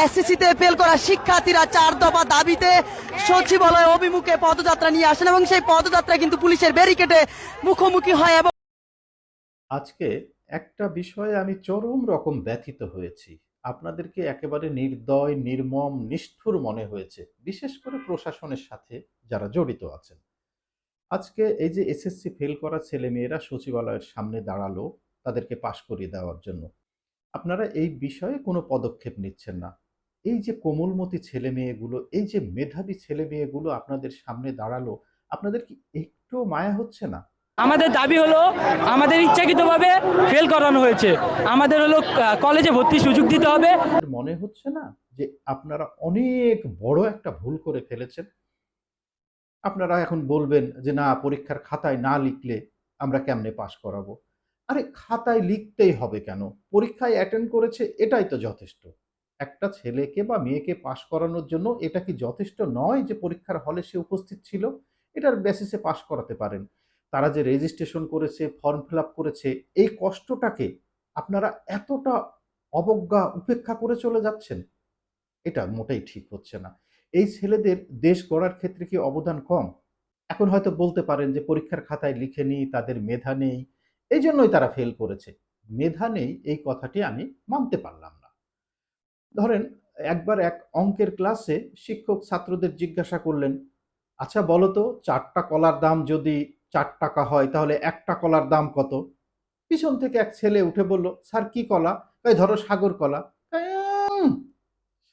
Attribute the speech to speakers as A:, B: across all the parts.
A: এসএসসিতে ফেল করা শিক্ষার্থীরা চার দফা দাবিতে সচিবালয় অভিমুখে পদযাত্রা নিয়ে আসেন এবং সেই পদযাত্রা কিন্তু পুলিশের ব্যারিকেডে মুখোমুখি হয় এবং
B: আজকে একটা বিষয়ে আমি চরম রকম ব্যথিত হয়েছি। আপনাদেরকে একেবারে নির্দয়, নির্মম, নিষ্ঠুর মনে হয়েছে, বিশেষ করে প্রশাসনের সাথে যারা জড়িত আছেন। আজকে এই যে এসএসসি ফেল করা ছেলেমেয়েরা সচিবালয়ের সামনে দাঁড়াল, তাদেরকে পাশ করিয়ে দেওয়ার জন্য। আপনারা এই বিষয়ে কোনো পদক্ষেপ নিচ্ছেন না। এই যে কোমলমতি ছেলে মেয়েগুলো এই যে মেধাবী ছেলে মেয়েগুলো আপনাদের সামনে দাঁড়াল আপনাদের কি একটু মায়া হচ্ছে না?
C: আমাদের দাবি হলো আমাদের ইচ্ছাকৃতভাবে ফেল করানো হয়েছে। আমাদের হলো কলেজে ভর্তির সুযোগ দিতে হবে।
B: মনে হচ্ছে না যে আপনারা অনেক বড় একটা ভুল করে ফেলেছেন? আপনারা এখন বলবেন যে না পরীক্ষার খাতায় না লিখলে আমরা কেমনে পাশ করাবো? আরে খাতায় লিখতেই হবে কেন? পরীক্ষায় অ্যাটেন্ড করেছে, এটাই তো যথেষ্ট। একটা ছেলেকে বা মেয়েকে পাশ করানোর জন্য এটা কি যথেষ্ট নয় যে পরীক্ষার হলে সে উপস্থিত ছিল? এটার বেসিসে পাশ করাতে পারেন। তারা যে রেজিস্ট্রেশন করেছে ফর্ম ফিল আপ করেছে, এই কষ্টটাকে আপনারা এতটা অবজ্ঞা, উপেক্ষা করে চলে যাচ্ছেন? এটা মোটেই ঠিক হচ্ছে না। এই ছেলেদের দেশ গড়ার ক্ষেত্রে কি অবদান কম? এখন হয়তো বলতে পারেন যে পরীক্ষার খাতায় লিখে নি তাদের মেধা নেই এই জন্যই তারা ফেল করেছে। মেধা নেই, এই কথাটি আমি মানতে পারলাম না। ধরেন, একবার এক অঙ্কের ক্লাসে শিক্ষক ছাত্রদের জিজ্ঞাসা করলেন আচ্ছা বলো তো, চারটা কলার দাম যদি চার টাকা হয়, তাহলে একটা কলার দাম কত? পিছন থেকে এক ছেলে উঠে বলল, স্যার, কি কলা? তাই ধরো, সাগর কলা।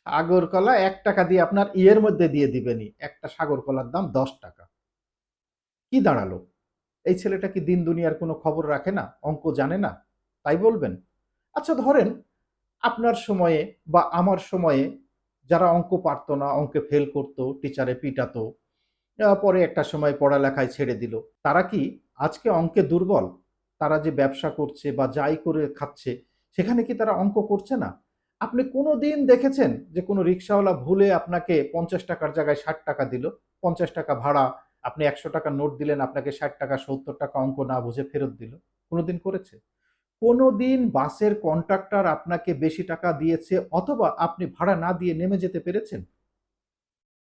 B: সাগর কলা এক টাকা দিয়ে আপনার ইয়ের মধ্যে দিয়ে দিবেনি একটা সাগর কলার দাম দশ টাকা। কি দাঁড়াল? এই ছেলেটা কি দিন দুনিয়ার কোনো খবর রাখে না? অঙ্ক জানে না? তাই বলবেন। আচ্ছা ধরেন আপনার সময়ে বা আমার সময়ে যারা অঙ্ক পারতো না, অঙ্কে ফেল করতো টিচারে পিটাতো পরে একটা সময় পড়ালেখায় ছেড়ে দিল, তারা কি আজকে অঙ্কে দুর্বল? তারা যে ব্যবসা করছে বা যাই করে খাচ্ছে, সেখানে কি তারা অঙ্ক করছে না? আপনি কোনো দিন দেখেছেন যে কোনো রিক্সাওয়ালা ভুলে আপনাকে পঞ্চাশ টাকার জায়গায় ষাট টাকা দিল? পঞ্চাশ টাকা ভাড়া আপনি একশো টাকা নোট দিলেন, আপনাকে ষাট টাকা, সত্তর টাকা অঙ্ক না বুঝে ফেরত দিল। কোনোদিন করেছে? কোনো দিন বাসের কন্ট্রাক্টর আপনাকে বেশি টাকা দিয়েছে অথবা আপনি ভাড়া না দিয়ে নেমে যেতে পেরেছেন?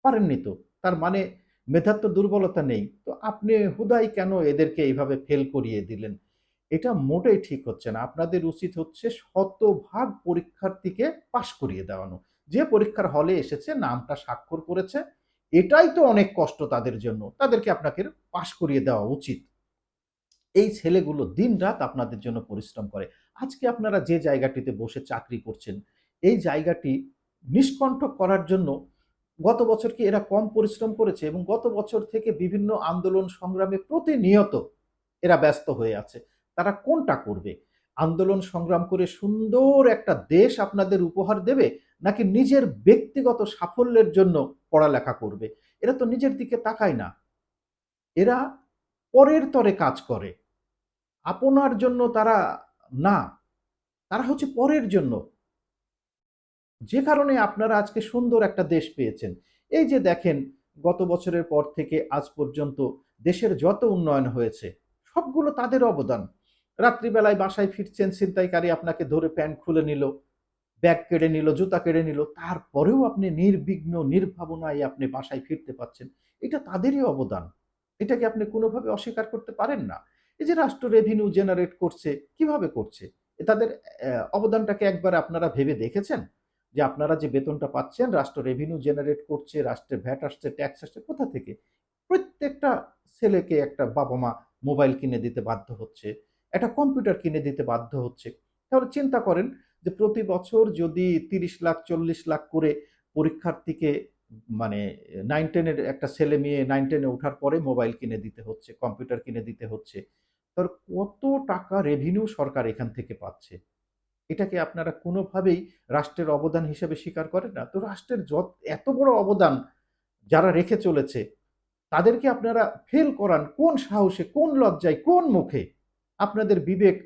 B: পারেননি তো। তার মানে মেধার তো দুর্বলতা নেই। তো আপনি হুদাই কেন এদেরকে এইভাবে ফেল করিয়ে দিলেন? এটা মোটেই ঠিক হচ্ছে না। আপনাদের উচিত হচ্ছে শতভাগ পরীক্ষার্থীকে পাশ করিয়ে দেওয়ানো। যে পরীক্ষার হলে এসেছে, নামটা স্বাক্ষর করেছে এটাই তো অনেক কষ্ট তাদের জন্য। তাদেরকে আপনাকে পাশ করিয়ে দেওয়া উচিত। এই ছেলেগুলো দিনরাত আপনাদের জন্য পরিশ্রম করে। আজকে আপনারা যে জায়গাটিতে বসে চাকরি করছেন, এই জায়গাটি নিষ্কণ্ঠক করার জন্য গত বছর কি এরা কম পরিশ্রম করেছে এবং গত বছর থেকে বিভিন্ন আন্দোলন সংগ্রামে প্রতিনিয়ত এরা ব্যস্ত হয়ে আছে। তারা কোনটা করবে? আন্দোলন সংগ্রাম করে সুন্দর একটা দেশ আপনাদের উপহার দেবে নাকি নিজের ব্যক্তিগত সাফল্যের জন্য পড়ালেখা করবে? এরা তো নিজের দিকে তাকায় না। এরা পরের তরে কাজ করে। আপনার জন্য তারা না, তারা হচ্ছে পরের জন্য। যে কারণে আপনারা আজকে সুন্দর একটা দেশ পেয়েছেন। এই যে দেখেন, গত বছরের পর থেকে আজ পর্যন্ত দেশের যত উন্নয়ন হয়েছে, সবগুলো তাদের অবদান। রাত্রিবেলায় বাসায় ফিরছেন, ছিনতাইকারী আপনাকে ধরে প্যান্ট খুলে নিল। ব্যাগ কেড়ে নিল, জুতা কেড়ে নিল, তারপরেও আপনি নির্বিঘ্ন, নির্ভাবনায় আপনি বাসায় ফিরতে পাচ্ছেন। এটা তাদেরই অবদান। এটাকে আপনি কোনোভাবে অস্বীকার করতে পারেন না। এই যে রাষ্ট্র রেভিনিউ জেনারেট করছে, কীভাবে করছে? তাদের অবদানটাকে একবার আপনারা ভেবে দেখেছেন? যে আপনারা যে বেতনটা পাচ্ছেন, রাষ্ট্র রেভিনিউ জেনারেট করছে, রাষ্ট্রের ভ্যাট আসছে ট্যাক্স আসছে, কোথা থেকে? প্রত্যেকটা ছেলেকে একটা বাবা মা মোবাইল কিনে দিতে বাধ্য হচ্ছে, একটা কম্পিউটার কিনে দিতে বাধ্য হচ্ছে। তাহলে চিন্তা করেন যে প্রতি বছর যদি তিরিশ লাখ, চল্লিশ লাখ করে পরীক্ষার্থীকে মানে নাইন টেনের একটা ছেলে মেয়ে নাইন টেনে ওঠার পরে মোবাইল কিনে দিতে হচ্ছে কম্পিউটার কিনে দিতে হচ্ছে, তার কত টাকা রেভিনিউ সরকার এখান থেকে পাচ্ছে? এটাকে আপনারা কোনোভাবেই রাষ্ট্রের অবদান হিসেবে স্বীকার করেন না? তো রাষ্ট্রের যত, এত বড় অবদান যারা রেখে চলেছে, তাদেরকে আপনারা ফেল করান কোন সাহসে, কোন লজ্জায়, কোন মুখে? আপনাদের বিবেক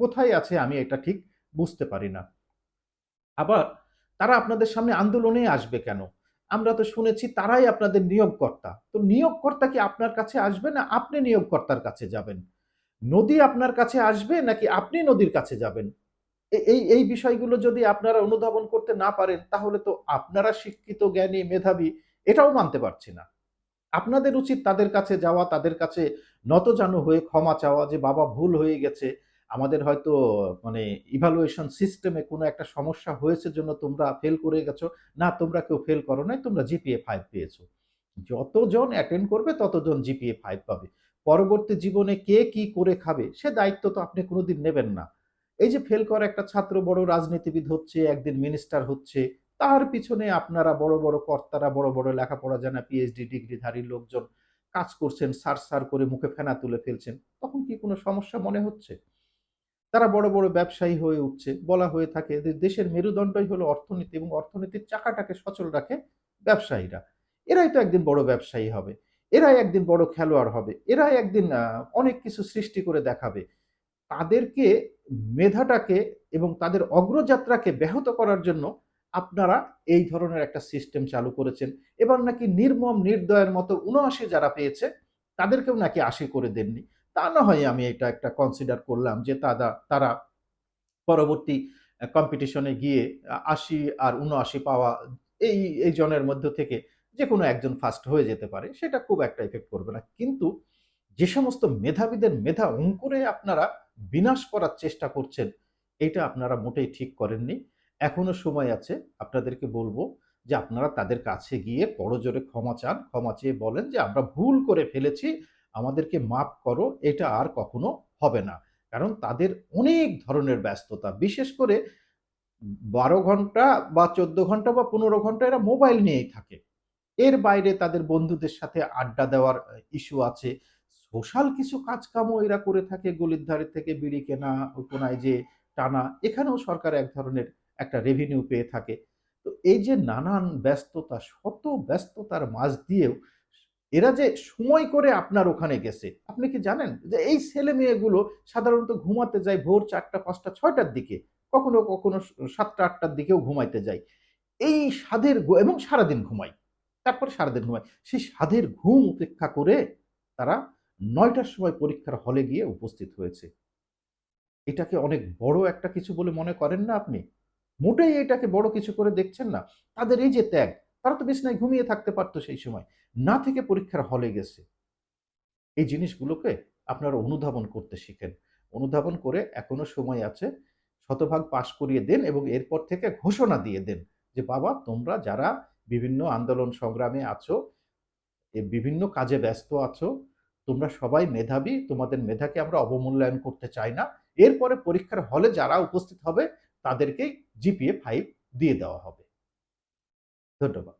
B: কোথায় আছে? আমি এটা ঠিক বুঝতে পারি না। আবার তারা আপনাদের সামনে আন্দোলনে আসবে কেন? আমরা তো শুনেছি তারাই আপনাদের নিয়োগকর্তা। তো নিয়োগকর্তা কি আপনার কাছে আসবে না আপনি নিয়োগকর্তার কাছে যাবেন? নদী আপনার কাছে আসবে নাকি আপনি নদীর কাছে যাবেন? এই এই বিষয়গুলো যদি আপনারা অনুধাবন করতে না পারেন, তাহলে তো আপনারা শিক্ষিত, জ্ঞানী, মেধাবী এটাও মানতে পারছি না। আপনাদের উচিত তাদের কাছে যাওয়া, তাদের কাছে নতজানু হয়ে ক্ষমা চাওয়া যে বাবা ভুল হয়ে গেছে আমাদের হয়তো মানে ইভালুয়েশন সিস্টেমে কোনো একটা সমস্যা হয়েছে জন্য তোমরা ফেল করে গেছো। না, তোমরা কেউ ফেল করো নাই, তোমরা জিপিএ ফাইভ পেয়েছ। যতজন অ্যাটেন্ড করবে, ততজন জিপিএ ফাইভ পাবে। পরবর্তী জীবনে কে কি করে খাবে, সে দায়িত্ব তো আপনি কোনোদিন নেবেন না। এই যে ফেল করা একটা ছাত্র বড় রাজনীতিবিদ হচ্ছে, একদিন মিনিস্টার হচ্ছে, তার পিছনে আপনারা বড় বড় কর্তারা, বড় বড় লেখাপড়া জানা পিএইচডি ডিগ্রিধারী লোকজন কাজ করছেন, সার সার করে মুখে ফেনা তুলে ফেলছেন, তখন কি কোনো সমস্যা মনে হচ্ছে? তারা বড় বড় ব্যবসায়ী হয়ে উঠছে, বলা হয়ে থাকে যে দেশের মেরুদণ্ডই হলো অর্থনীতি এবং অর্থনীতির চাকাটাকে সচল রাখে ব্যবসায়ীরা। এরাই তো একদিন বড় ব্যবসায়ী হবে, এরাই একদিন বড় খেলোয়াড় হবে, এরাই একদিন অনেক কিছু সৃষ্টি করে দেখাবে। তাদেরকে, মেধাটাকে এবং তাদের অগ্রযাত্রাকে ব্যাহত করার জন্য আপনারা এই ধরনের একটা সিস্টেম চালু করেছেন। এবার নাকি নির্মম নির্দয়ের মতো উনআশি যারা পেয়েছে, তাদেরকেও নাকি আশি করে দেননি। তা না হয় আমি এটা একটা কনসিডার করলাম যে তারা তারা পরবর্তী কম্পিটিশনে গিয়ে আশি আর উনআশি পাওয়া এই এই জনের মধ্য থেকে যে কোনো একজন ফার্স্ট হয়ে যেতে পারে, সেটা খুব একটা এফেক্ট করবে না। কিন্তু যে সমস্ত মেধাবীদের মেধা অঙ্কুরে আপনারা বিনাশ করার চেষ্টা করছেন, এটা আপনারা মোটেই ঠিক করেননি। এখনও সময় আছে, আপনাদেরকে বলব যে আপনারা তাদের কাছে গিয়ে বড় জোরে ক্ষমা চান। ক্ষমা চেয়ে বলেন যে আমরা ভুল করে ফেলেছি আমাদেরকে মাফ করো, এটা আর কখনো হবে না। কারণ তাদের অনেক ধরনের ব্যস্ততা। বিশেষ করে বারো ঘণ্টা বা চোদ্দ ঘণ্টা বা পনেরো ঘণ্টা এরা মোবাইল নিয়েই থাকে। এর বাইরে তাদের বন্ধুদের সাথে আড্ডা দেওয়ার ইস্যু আছে। সোশ্যাল কিছু কাজকামও এরা করে থাকে গলির ধারে থেকে বিড়ি কেনা কোনায় যে টানা, এখানেও সরকার এক ধরনের একটা রেভিনিউ পেয়ে থাকে। তো এই যে নানান ব্যস্ততা, শত ব্যস্ততার মাঝ দিয়েও এরা যে সময় করে আপনার ওখানে গেছে, আপনি কি জানেন যে এই ছেলে মেয়েগুলো সাধারণত ঘুমাতে যায় ভোর চারটা, পাঁচটা, ছয়টার দিকে, কখনো কখনো সাতটা, আটটার দিকেও ঘুমাইতে যায়। এই স্বাদের এবং সারাদিন ঘুমায়, তারপরে সারাদিন ঘুমায়। সেই স্বাদের ঘুম উপেক্ষা করে তারা নয়টার সময় পরীক্ষার হলে গিয়ে উপস্থিত হয়েছে। এটাকে অনেক বড় একটা কিছু বলে মনে করেন না আপনি? মোটেই এটাকে বড় কিছু করে দেখছেন না। তাদের এই যে ত্যাগ তারা তো বিছনায় ঘুমিয়ে থাকতে পারতো সেই সময়। না থেকে পরীক্ষার হলে গেছে। এই জিনিসগুলোকে আপনারা অনুধাবন করতে শিখেন। অনুধাবন করে এখনও সময় আছে, শতভাগ পাশ করিয়ে দেন এবং এরপর থেকে ঘোষণা দিয়ে দেন যে, বাবা, তোমরা যারা বিভিন্ন আন্দোলন সংগ্রামে আছো, এ বিভিন্ন কাজে ব্যস্ত আছো, তোমরা সবাই মেধাবী, তোমাদের মেধাকে আমরা অবমূল্যায়ন করতে চাই না। এরপরে পরীক্ষার হলে যারা উপস্থিত হবে, তাদেরকেই জিপিএ ফাইভ দিয়ে দেওয়া হবে। ধন্যবাদ।